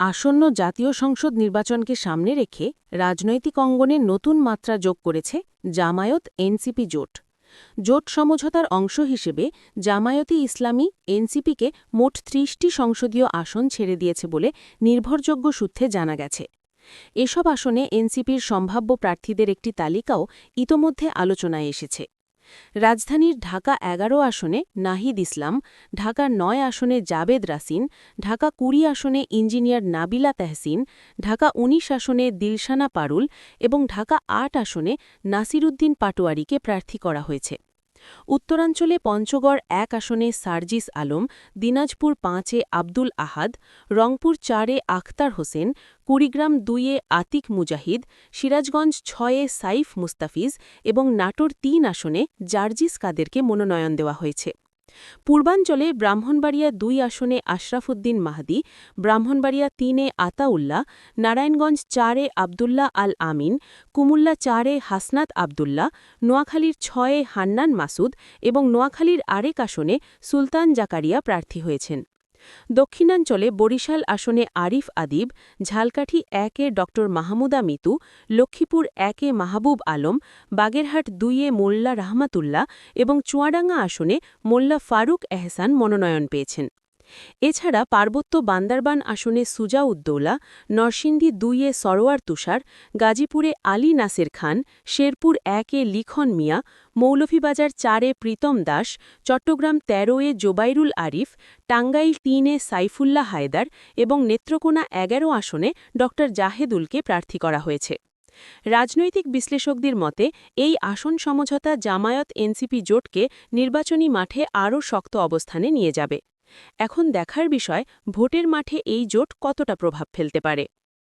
আসন্ন জাতীয় সংসদ নির্বাচনকে সামনে রেখে রাজনৈতিক অঙ্গনে নতুন মাত্রা যোগ করেছে জামায়াত এনসিপি জোট। জোট সমঝোতার অংশ হিসেবে জামায়াতি ইসলামী এনসিপিকে মোট ত্রিশটি সংসদীয় আসন ছেড়ে দিয়েছে বলে নির্ভরযোগ্য সূত্রে জানা গেছে। এসব আসনে এনসিপির সম্ভাব্য প্রার্থীদের একটি তালিকাও ইতোমধ্যে আলোচনায় এসেছে। রাজধানীর ঢাকা এগারো আসনে নাহিদ ইসলাম, ঢাকা নয় আসনে জাবেদ রাসিন, ঢাকা কুড়ি আসনে ইঞ্জিনিয়ার নাবিলা তেহসিন, ঢাকা ১৯ আসনে দিলশানা পারুল এবং ঢাকা আট আসনে নাসিরুদ্দিন পাটোয়ারিকে প্রার্থী করা হয়েছে। উত্তরাঞ্চলে পঞ্চগড় এক আসনে সার্জিস আলম, দিনাজপুর পাঁচে আব্দুল আহাদ, রংপুর চারে আখতার হোসেন, কুড়িগ্রাম দুইয়ে আতিক মুজাহিদ, সিরাজগঞ্জ ছয়ে সাইফ মুস্তাফিজ এবং নাটোর তিন আসনে জার্জিস কাদেরকে মনোনয়ন দেওয়া হয়েছে। পূর্বাঞ্চলে ব্রাহ্মণবাড়িয়া দুই আসনে আশরাফুদ্দিন মাহাদি, ব্রাহ্মণবাড়িয়া তিনে আতাউল্লাহ, নারায়ণগঞ্জ চারে আবদুল্লাহ আল আমিন কুমুল্লা চারে হাসনাত আবদুল্লাহ, নোয়াখালীর ছয়ে হান্নান মাসুদ এবং নোয়াখালীর আরেক আসনে সুলতান জাকারিয়া প্রার্থী হয়েছেন। দক্ষিণাঞ্চলে বরিশাল আসনে আরিফ আদিব, ঝালকাঠি একে ড মাহমুদা মিতু, লক্ষ্মীপুর একে মাহবুব আলম, বাগেরহাট দুইয়ে মোল্লা রাহমাতুল্লাহ এবং চুয়াডাঙ্গা আসনে মোল্লা ফারুক এহসান মনোনয়ন পেয়েছেন। এছাড়া পার্বত্য বান্দারবান আসনে সুজা উদ্দৌলা নরসিংদী দুইয়ে সরোয়ার তুষার, গাজীপুরে আলী নাসের খান, শেরপুর একে লিখন মিয়া, মৌলভীবাজার চারে প্রীতম দাস, চট্টগ্রাম তেরোয়ে জোবাইরুল আরিফ, টাঙ্গাইল তিনে সাইফুল্লাহ হায়দার এবং নেত্রকোনা এগারো আসনে ড. জাহেদুলকে প্রার্থী করা হয়েছে। রাজনৈতিক বিশ্লেষকদের মতে, এই আসন সমঝোতা জামায়াত এনসিপি জোটকে নির্বাচনী মাঠে আরও শক্ত অবস্থানে নিয়ে যাবে। এখন দেখার বিষয় ভোটের মাঠে এই জোট কতটা প্রভাব ফেলতে পারে?